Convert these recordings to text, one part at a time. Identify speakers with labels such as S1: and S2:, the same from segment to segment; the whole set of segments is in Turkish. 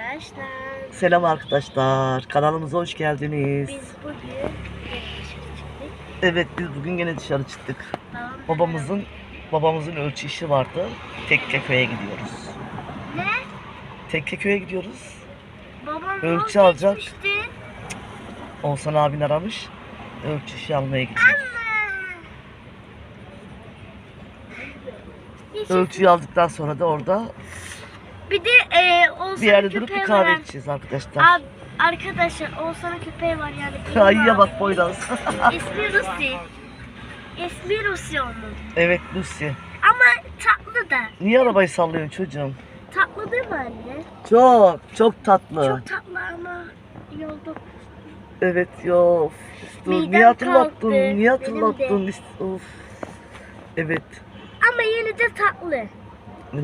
S1: arkadaşlar.
S2: Selam arkadaşlar. Kanalımıza hoş geldiniz.
S1: Biz bugün yine dışarı çıktık.
S2: Evet biz bugün gene dışarı çıktık.
S1: Babamla
S2: Babamızın babamızın ölçü işi vardı. Tekkeköy'e gidiyoruz.
S1: Ne?
S2: Tekkeköy'e gidiyoruz.
S1: Babam
S2: Ölçü alacak.
S1: geçmişti.
S2: Oğuzhan abin aramış. Ölçü işi almaya gideceğiz.
S1: Hiç-
S2: Ölçüyü aldıktan sonra da orada
S1: Bir de e, Oğuzhan'ın
S2: bir yerde durup
S1: köpeği
S2: bir kahve
S1: var.
S2: içeceğiz arkadaşlar.
S1: Ab, arkadaşlar Oğuzhan'ın köpeği var yani.
S2: Ayıya
S1: abi.
S2: bak Poyraz.
S1: İsmi Lucy. İsmi Lucy onun.
S2: evet Lucy.
S1: Ama tatlı da.
S2: Niye arabayı sallıyorsun çocuğum?
S1: Tatlı değil mi anne?
S2: Çok çok tatlı.
S1: Çok tatlı ama yolda
S2: Evet yo. Dur,
S1: Midem
S2: niye hatırlattın?
S1: kalktı.
S2: Niye
S1: Benim
S2: hatırlattın? İst- Of. Evet.
S1: ama yine de tatlı.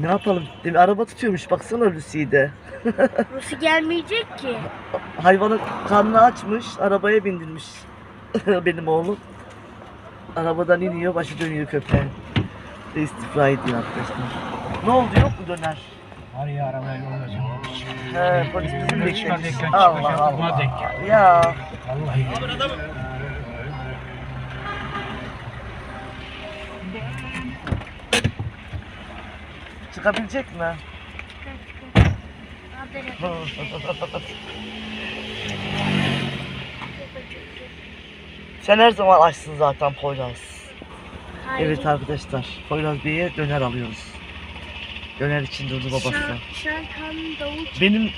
S2: Ne yapalım? Mi? Araba tutuyormuş baksana Lucy'yi de.
S1: Lucy gelmeyecek ki.
S2: Hayvanı karnını açmış, arabaya bindirmiş benim oğlum. Arabadan iniyor, başı dönüyor köpeğe. Ve istifra ediyor arkadaşlar. Ne oldu yok mu döner?
S3: Var ya arabaya yolda sen.
S2: He polis bizim beklemiş. Allah Allah. Ya
S3: Vallahi.
S2: Çıkabilecek mi? Sen her zaman açsın zaten Poyraz.
S1: Hayır.
S2: Evet arkadaşlar, Poyraz Bey'e döner alıyoruz. Döner için durdu babası.
S1: Şu an, şu an karnım davul
S2: Benim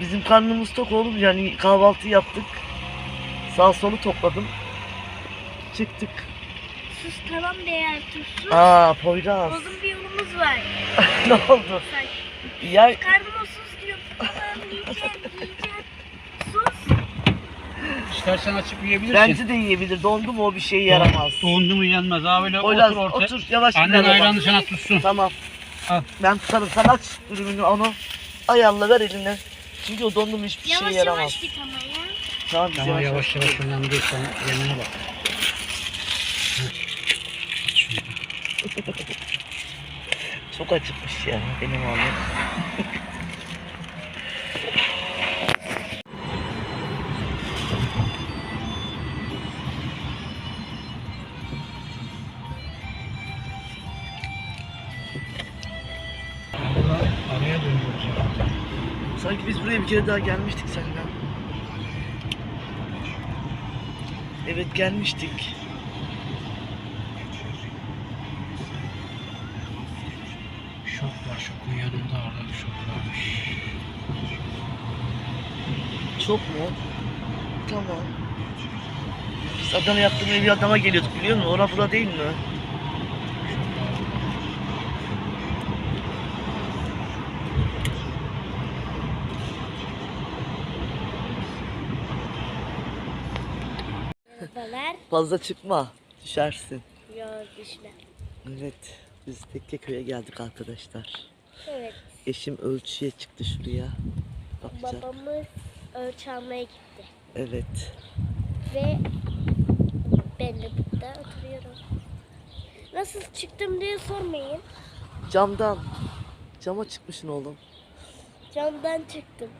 S2: bizim karnımız tok oğlum yani kahvaltı yaptık. Sağ solu topladım. Çıktık.
S1: Sus tamam be ya sus.
S2: Aa Poyraz.
S1: Uzun bir yolumuz var.
S2: ne oldu?
S1: Say.
S2: Ya
S1: Karnıma sus diyor. Tamam yiyeceğim yiyeceğim. Sus.
S3: İstersen açıp yiyebilirsin.
S2: bence de yiyebilir. Dondu mu o bir şey yaramaz.
S3: Dondu mu yenmez. Ha böyle
S2: Poyraz
S3: otur orta.
S2: otur yavaş
S3: Annen ayranı sana tutsun.
S2: Tamam.
S3: Al.
S2: Ben tutarım. Sen aç ürününü onu. Ayağınla ver eline. Çünkü o dondu mu hiçbir
S1: Yavaş
S2: şey
S1: yavaş
S2: yaramaz.
S1: git ama ya.
S2: Tamam
S3: Ama
S2: yavaş
S3: yavaş yavaş önemli değil. Sen yanına bak.
S2: Çok acıkmış ya benim oğlum. Sanki biz buraya bir kere daha gelmiştik seninle. Evet gelmiştik. Çok mu? Tamam. Biz Adana yaptığım bir adama geliyorduk biliyor musun? Ora bura değil mi?
S1: Merhabalar.
S2: Fazla çıkma. Düşersin.
S1: Yok düşme.
S2: Evet. Biz Tekkeköy'e geldik arkadaşlar.
S1: Evet.
S2: Eşim ölçüye çıktı şuraya. Bakacak.
S1: Babamız ölçü almaya gitti.
S2: Evet.
S1: Ve ben de burada oturuyorum. Nasıl çıktım diye sormayın.
S2: Camdan. Cama çıkmışsın oğlum.
S1: Camdan çıktım.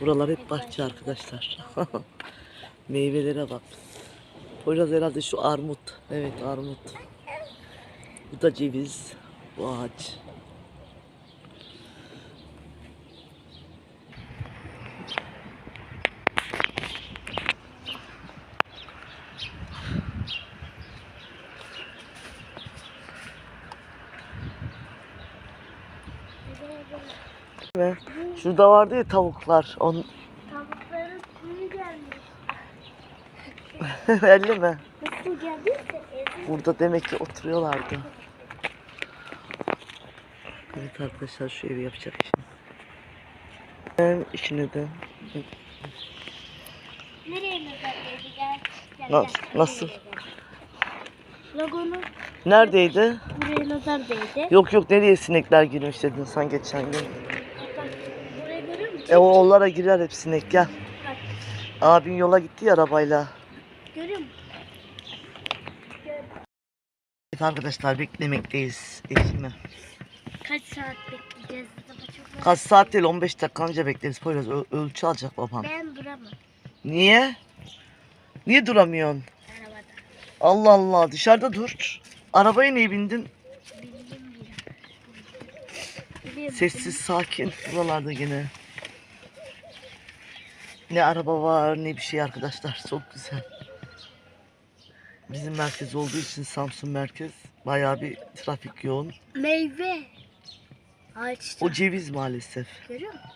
S2: Buralar hep bahçe arkadaşlar. Meyvelere bak. Poyraz herhalde şu armut. Evet armut. Bu da ceviz. Bu ağaç. Ve şurada vardı ya tavuklar. On...
S1: Tavukların suyu gelmiş.
S2: Belli mi?
S1: Nasıl geldiyse ezin.
S2: Burada demek ki oturuyorlardı. Evet arkadaşlar şu evi yapacak şimdi. Ben işini de
S1: Nereye? Gel. gel,
S2: Nasıl-
S1: gel.
S2: nasıl?
S1: Logonu
S2: neredeydi?
S1: buraya nazar değdi.
S2: Yok yok nereye sinekler girmiş dedin sen geçen gün.
S1: Bak buraya görüyor musun?
S2: E o onlara girer hep sinek gel.
S1: Bak
S2: Abin yola gitti ya arabayla.
S1: görüyor musun?
S2: Evet arkadaşlar beklemekteyiz eşimi.
S1: Kaç saat bekleyeceğiz çok
S2: Kaç saat değil 15 dakika önce bekleriz. Poyraz ölçü alacak babam.
S1: Ben duramam
S2: Niye? Niye duramıyorsun?
S1: arabada.
S2: Allah Allah dışarıda dur. Arabaya niye bindin?
S1: Bir-
S2: Sessiz sakin buralarda gene. Ne araba var ne bir şey arkadaşlar çok güzel. Bizim merkez olduğu için Samsun merkez bayağı bir trafik yoğun.
S1: Meyve. Ağaçta.
S2: O ceviz maalesef.
S1: Görüyor musun?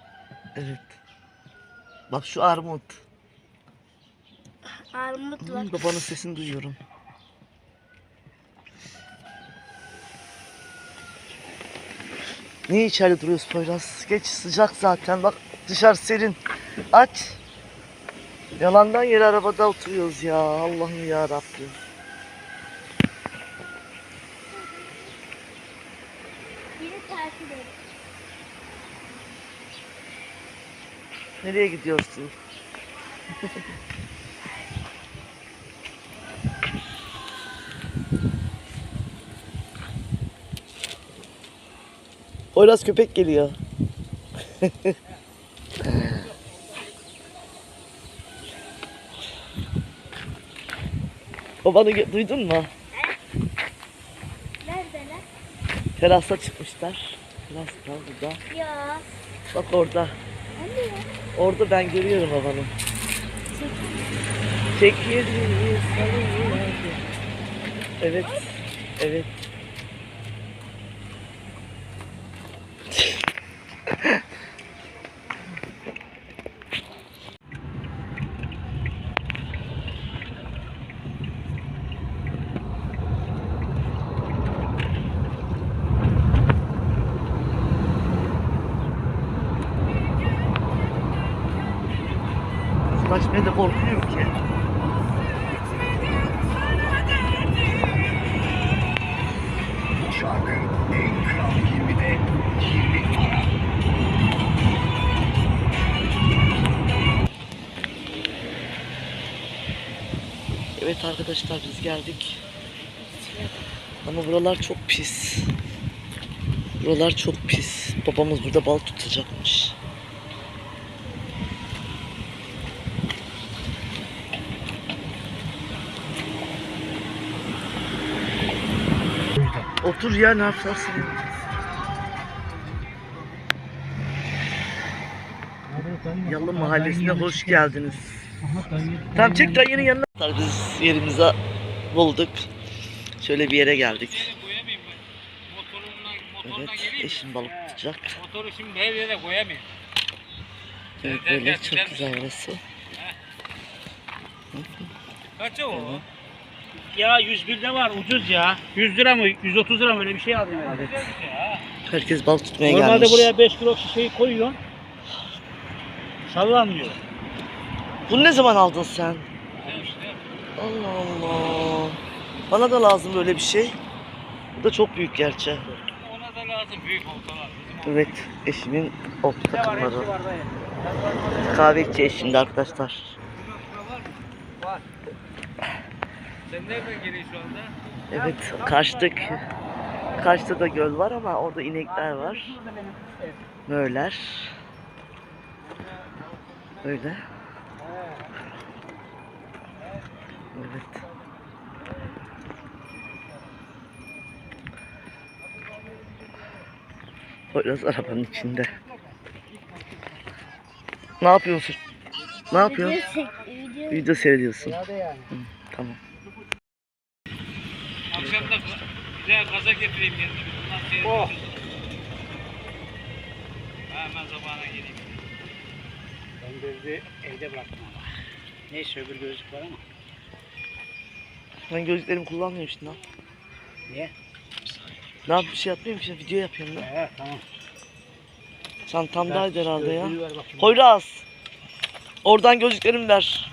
S2: Evet. Bak şu armut.
S1: Armut var.
S2: Hmm, babanın sesini duyuyorum. Niye içeride duruyoruz Poyraz? Geç sıcak zaten. Bak dışarı serin. Aç. Yalandan yere arabada oturuyoruz ya. Allah'ım ya Rabbim.
S1: Biri takip.
S2: Nereye gidiyorsun? Poyraz köpek geliyor. Babanı duydun mu?
S1: Neredeler?
S2: Terasa çıkmışlar. Terasta burada.
S1: Ya.
S2: Bak orada.
S1: Ya?
S2: Orada ben görüyorum babanı. Çekirdeği sarı Evet. Evet. Korkuyorum ki.
S4: Şarkı en kral 20'de 20 para.
S2: Evet arkadaşlar biz geldik. Ama buralar çok pis. Buralar çok pis. Babamız burada bal tutacakmış. Otur ya ne yaparsın? Yalı mahallesine hoş geldiniz. Tamam çek dayının yanına. Biz yerimize bulduk. Şöyle bir yere geldik. Evet eşim balık tutacak.
S3: Motoru şimdi her yere koyamayayım.
S2: Evet böyle çok güzel burası.
S3: Kaç o? Ya 101 de var ucuz ya. 100 lira mı 130 lira mı öyle bir şey aldım herhalde.
S2: Herkes balık tutmaya
S3: Normalde
S2: gelmiş.
S3: buraya 5 kilo şişeyi koyuyorsun. Sallanmıyor.
S2: Bunu ne zaman aldın sen? Allah Allah. Bana da lazım böyle bir şey. Bu da çok büyük gerçi.
S3: Ona da lazım büyük oltalar.
S2: Evet eşimin
S3: var
S2: takımları. Kahve içeceğiz şimdi arkadaşlar.
S3: Var. Sen nereden geliyorsun şu anda?
S2: Evet kaçtık. Kaçta da göl var ama orada inekler var. Möller. Öyle. Evet. Biraz arabanın içinde. Ne yapıyorsun? Ne yapıyorsun?
S1: Video
S2: seyrediyorsun.
S3: Hadi Akşam da güzel gaza getireyim. Bundan seyredin. Oh. Hemen zamana geleyim. Ben gözlüğü evde bıraktım ama. Neyse öbür gözlük var ama.
S2: Ben gözlüklerimi kullanmıyorum şimdi. lan.
S3: Niye?
S2: Ne yap bir şey yapmıyorum ki video yapıyorum lan.
S3: Evet tamam.
S2: Çantamdaydı herhalde ya.
S3: Gözlüğü ver bakayım.
S2: Poyraz. Oradan gözlüklerimi ver.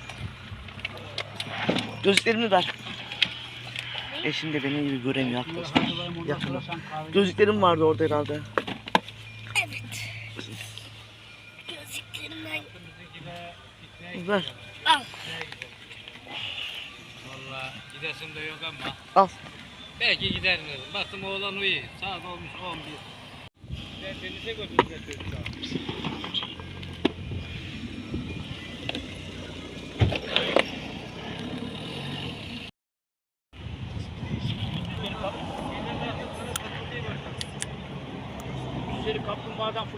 S2: Gözlüklerimi ver. Eşim de benim gibi göremiyor arkadaşlar. Yakına. Gözlüklerim vardı orada herhalde.
S1: Evet. Gözlüklerimden
S2: Ver.
S1: al.
S3: Valla gidesim de yok ama.
S2: Al.
S3: Belki giderim dedim. Baktım oğlan uyuyor. Saat olmuş 11. Ben denize götüreceğim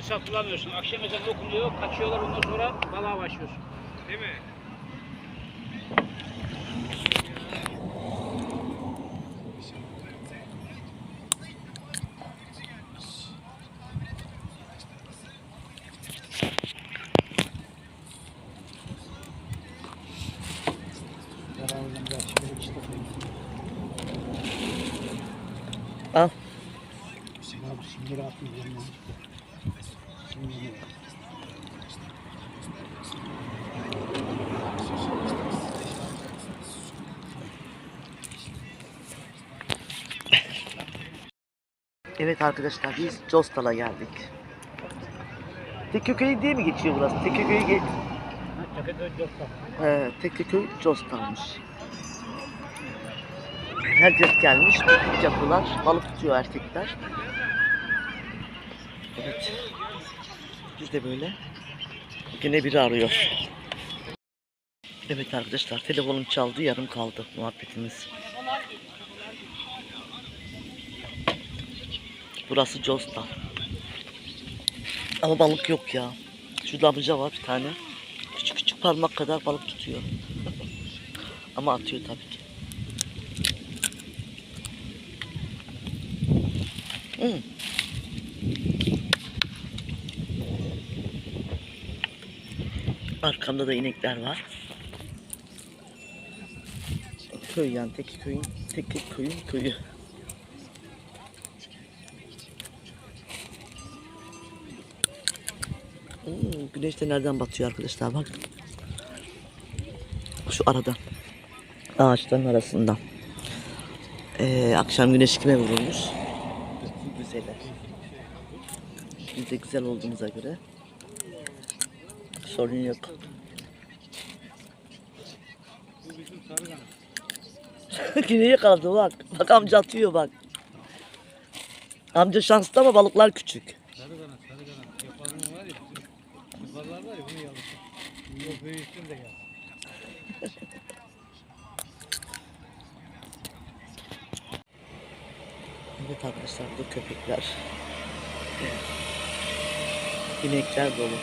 S3: fırsat bulamıyorsun. Akşam ezanı okunuyor, kaçıyorlar ondan sonra balığa başlıyorsun. Değil mi?
S2: Al.
S3: Şimdi attım yanına. Şimdi
S2: Evet arkadaşlar biz Costal'a geldik. Tekkököy diye mi geçiyor burası? Tekkököy ge
S3: Tepeköy Dostan.
S2: He, Tekkököy Costal'mış. Herkes gelmiş, piknik yapıyorlar, balık tutuyor erkekler. Evet. Biz de böyle. Yine biri arıyor. Evet arkadaşlar telefonum çaldı yarım kaldı muhabbetimiz. Burası Costal. Ama balık yok ya. Şurada amca var bir tane. Küçük küçük parmak kadar balık tutuyor. Ama atıyor tabii ki. Hmm. Arkamda da inekler var. Köy yani tek köyün, tek köyün köyü. Güneş de nereden batıyor arkadaşlar bak. Şu aradan. Ağaçların arasından. Ee, akşam güneş kime vurulmuş? Güzele. Biz de güzel olduğumuza göre sorun yok. Güneye kaldı bak. Bak amca atıyor bak. Amca şanslı ama balıklar küçük.
S3: Sarı kanat, sarı kanat. Yapanın var ya, bizim yukarılar var ya bunu yalırsın. Yok büyüsün de ya.
S2: Evet arkadaşlar bu köpekler. İnekler dolu.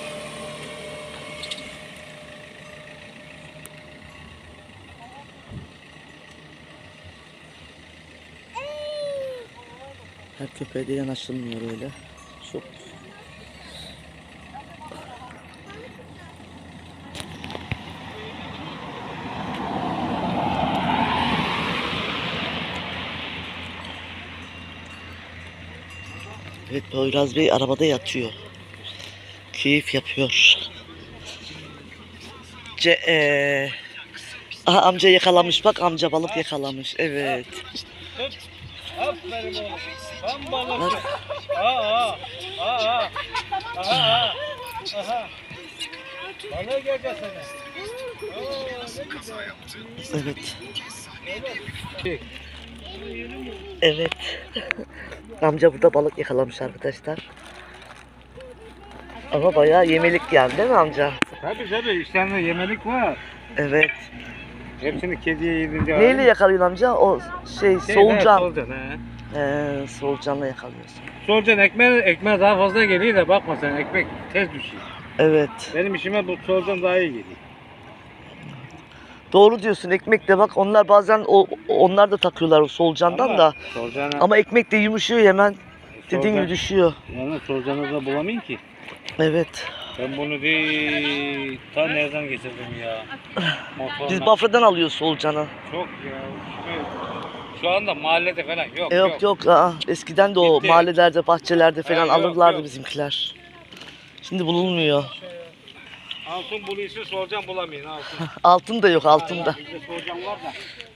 S2: Her köpeğe de yanaşılmıyor öyle. Çok Poyraz Bey arabada yatıyor. Keyif yapıyor. Ce eee, Aha amca yakalamış bak amca balık yakalamış. Evet. Evet. Evet. amca burada balık yakalamış arkadaşlar. Ama bayağı yemelik yani değil mi amca?
S3: Tabii tabii işlerinde yemelik var.
S2: Evet.
S3: Hepsini kediye yedince
S2: Neyle yakalıyorsun amca? O şey
S3: Şey,
S2: solucan.
S3: he, Solucan he.
S2: Ee, solucanla yakalıyorsun.
S3: Solucan ekmeğe, ekmeğe daha fazla geliyor da bakma sen ekmek tez düşüyor.
S2: Evet.
S3: Benim işime bu solucan daha iyi geliyor.
S2: Doğru diyorsun ekmek de bak onlar bazen o onlar da takıyorlar o solucandan
S3: Ama
S2: da.
S3: Solucanı,
S2: Ama ekmek de yumuşuyor hemen dediğin
S3: solucan-
S2: gibi düşüyor.
S3: Yani solucanı da bulamayın ki.
S2: Evet.
S3: Ben bunu değil, ta nereden getirdim ya? Motorla.
S2: Biz Bafra'dan alıyoruz solucanı.
S3: Çok ya. Şu, anda mahallede falan yok.
S2: E, yok yok. aa, eskiden de o
S3: Gitti.
S2: mahallelerde, bahçelerde falan
S3: Ha, yok,
S2: alırlardı
S3: yok.
S2: bizimkiler. Şimdi bulunmuyor.
S3: Altın buluyorsun solucan bulamayın altın.
S2: Altın da yok altın da.
S3: Bizde solucan var da.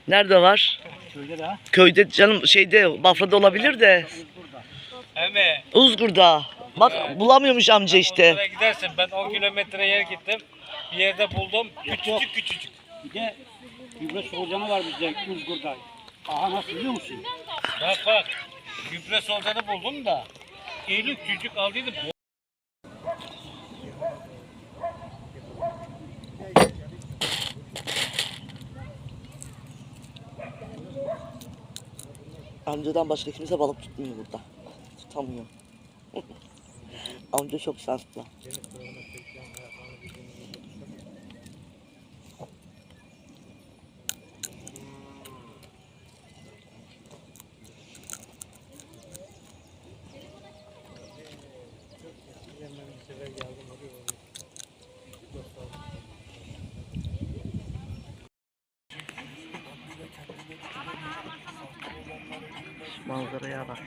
S2: Nerede var?
S3: Şöyle de ha.
S2: Köyde canım şeyde Bafra'da olabilir de.
S3: Eme.
S2: Uzgur'da. Bak bulamıyormuş amca işte.
S3: Oraya gidersin ben 10 kilometre yer gittim. Bir yerde buldum. Küçücük küçücük.
S5: Bir de gübre solucanı var bizde Uzgur'da.
S3: Aha nasıl biliyor musun? Bak bak. Gübre soldanı buldum da. Eylül çocuk aldıydı.
S2: Amcadan başka kimse balık tutmuyor burada. Tutamıyor. Amca çok şanslı. Manzaraya bak.